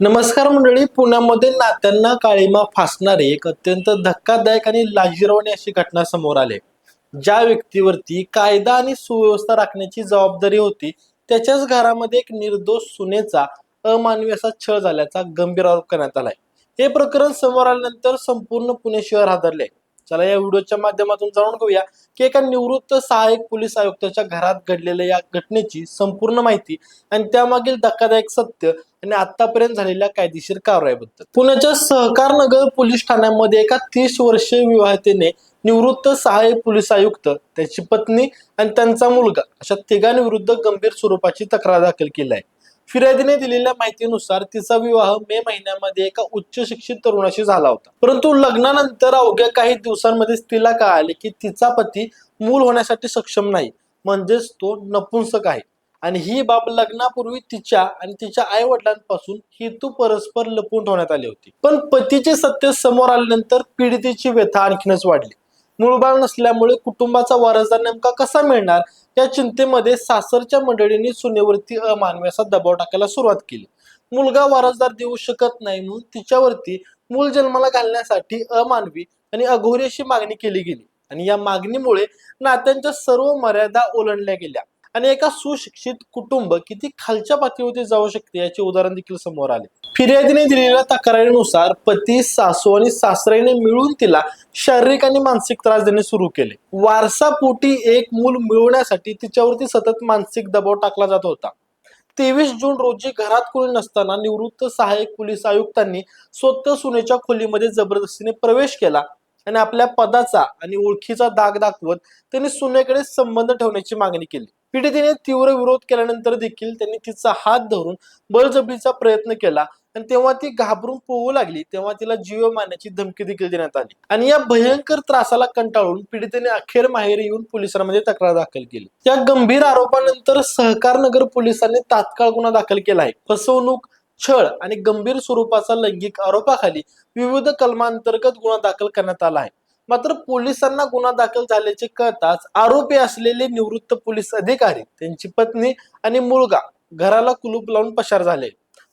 नमस्कार मंडळी पुण्यामध्ये नात्यांना काळीमा फासणारे एक अत्यंत धक्कादायक आणि लाजिरवाणी अशी घटना समोर आली. ज्या व्यक्तीवरती कायदा आणि सुव्यवस्था राखण्याची जबाबदारी होती त्याच्याच घरामध्ये एक निर्दोष सुनेचा अमानवी असा छळ झाल्याचा गंभीर आरोप करण्यात आलाय. हे प्रकरण समोर आल्यानंतर संपूर्ण पुणे शहर हादरले. चला या व्हिडिओच्या माध्यमातून जाणून घेऊया की एका निवृत्त सहाय्यक पोलीस आयुक्ताच्या घरात घडलेल्या या घटनेची संपूर्ण माहिती आणि त्यामागील धक्कादायक सत्य आणि आतापर्यंत झालेल्या कायदेशीर कारवाईबद्दल. पुण्याच्या सहकार नगर पोलीस ठाण्यामध्ये एका तीस वर्षीय विवाहितेने निवृत्त सहाय्यक पोलीस आयुक्त त्याची पत्नी आणि त्यांचा मुलगा अशा तिघांविरुद्ध गंभीर स्वरूपाची तक्रार दाखल केली आहे. फिर्यादीने दिलेल्या माहितीनुसार तिचा विवाह मे महिन्यामध्ये एका उच्च शिक्षित तरुणाशी झाला होता. परंतु लग्नानंतर अवघ्या काही दिवसांमध्येच तिला कळाले की तिचा पती मूल होण्यासाठी सक्षम नाही म्हणजेच तो नपुंसक आहे. आणि ही बाब लग्नापूर्वी तिच्या आणि तिच्या आई वडिलांपासून हेतू परस्पर लपवून ठेवण्यात आली होती. पण पतीचे सत्य समोर आल्यानंतर पीडितेची व्यथा आणखीनच वाढली. मूळबाळ नसल्यामुळे कुटुंबाचा वारसदार नेमका कसा मिळणार या चिंतेमध्ये सासरच्या मंडळींनी सुनेवरती अमानवी असा दबाव टाकायला सुरुवात केली. मुलगा वारसदार देऊ शकत नाही म्हणून तिच्यावरती मूल जन्माला घालण्यासाठी अमानवी आणि अघोरी अशी मागणी केली गेली. आणि या मागणीमुळे नात्यांच्या सर्व मर्यादा ओलांडल्या गेल्या. आणि एका सुशिक्षित कुटुंब किती खालच्या पातळीवरती जाऊ शकते याचे उदाहरण देखील समोर आले. फिर्यादीने दिलेल्या तक्रारीनुसार पती सासू आणि सासऱ्याने मिळून तिला शारीरिक आणि मानसिक त्रास देणे सुरू केले. वारसापोटी एक मूल मिळवण्यासाठी तिच्यावरती सतत मानसिक दबाव टाकला जात होता. तेवीस जून रोजी घरात कोणी नसताना निवृत्त सहाय्यक पोलीस आयुक्तांनी स्वतः सुनेच्या खोलीमध्ये जबरदस्तीने प्रवेश केला आणि आपल्या पदाचा आणि ओळखीचा दाग दाखवत त्यांनी सुनेकडे संबंध ठेवण्याची मागणी केली. पीडितेने तीव्र विरोध केल्यानंतर देखील त्यांनी तिचा हात धरून बळजबरीचा प्रयत्न केला. आणि तेव्हा ती घाबरून पोहू लागली. तेव्हा तिला जीव मारण्याची धमकी देखील देण्यात आली. आणि या भयंकर त्रासाला कंटाळून पीडितेने अखेर माहेर येऊन पोलिसांमध्ये तक्रार दाखल केली. या गंभीर आरोपानंतर सहकार नगर पोलिसांनी तात्काळ गुन्हा दाखल केला आहे. फसवणूक छळ आणि गंभीर स्वरूपाचा लैंगिक आरोपाखाली विविध कलमांतर्गत गुन्हा दाखल करण्यात आला आहे. मात्र पोलिसांना गुन्हा दाखल झाल्याचे कळताच आरोपी असलेले निवृत्त पोलीस अधिकारी त्यांची पत्नी आणि मुलगा घराला कुलूप लावून पसार झाले.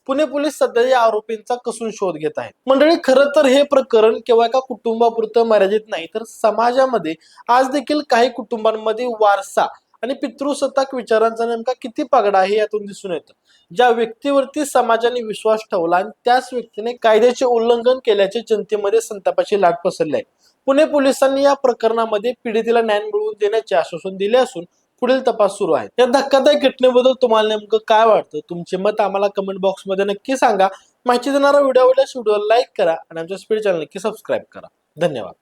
पुणे पोलीस सध्या या आरोपींचा कसून शोध घेत आहेत. मंडळी खरं तर हे प्रकरण केवळ एका कुटुंबापुरतं मर्यादित नाही तर समाजामध्ये आज देखील काही कुटुंबांमध्ये वारसा आणि पितृसत्ताक विचारांचा नेमका किती पगडा आहे यातून दिसून येतं. ज्या व्यक्तीवरती समाजाने विश्वास ठेवला आणि त्याच व्यक्तीने कायद्याचे उल्लंघन केल्याचे जनतेमध्ये संतापाची लाट पसरली आहे. पुणे पोलिसांनी या प्रकरणामध्ये पीडितेला न्याय मिळवून देण्याचे आश्वासन दिले असून पुढील तपास सुरू आहे. या धक्कादायक घटनेबद्दल तुम्हाला नेमकं काय वाटतं? तुमचे मत आम्हाला कमेंट बॉक्समध्ये नक्की सांगा. माहिती देणारा व्हिडिओ आवडल्यास व्हिडिओला लाईक करा आणि आमच्या स्पीड चॅनल नक्की सबस्क्राईब करा. धन्यवाद.